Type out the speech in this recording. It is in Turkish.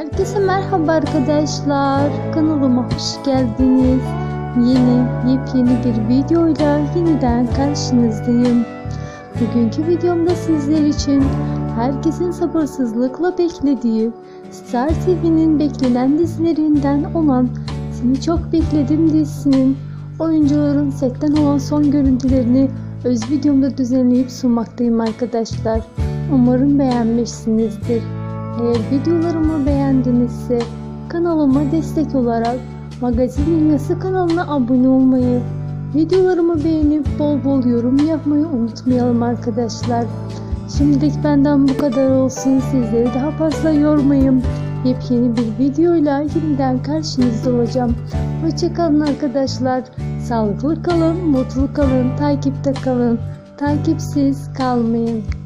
Herkese merhaba arkadaşlar. Kanalıma hoş geldiniz. Yeni, yepyeni bir videoyla yeniden karşınızdayım. Bugünkü videomda sizler için herkesin sabırsızlıkla beklediği Star TV'nin beklenen dizilerinden olan Seni Çok Bekledim dizisinin oyuncuların setten olan son görüntülerini öz videomda düzenleyip sunmaktayım arkadaşlar. Umarım beğenmişsinizdir. Eğer videolarımı beğendinizse kanalıma destek olarak Magazin Dünyası kanalına abone olmayı, videolarımı beğenip bol bol yorum yapmayı unutmayalım arkadaşlar. Şimdilik benden bu kadar olsun. Sizleri daha fazla yormayayım. Yepyeni bir videoyla yeniden karşınızda olacağım. Hoşçakalın arkadaşlar. Sağlıklı kalın, mutlu kalın, takipte kalın. Takipsiz kalmayın.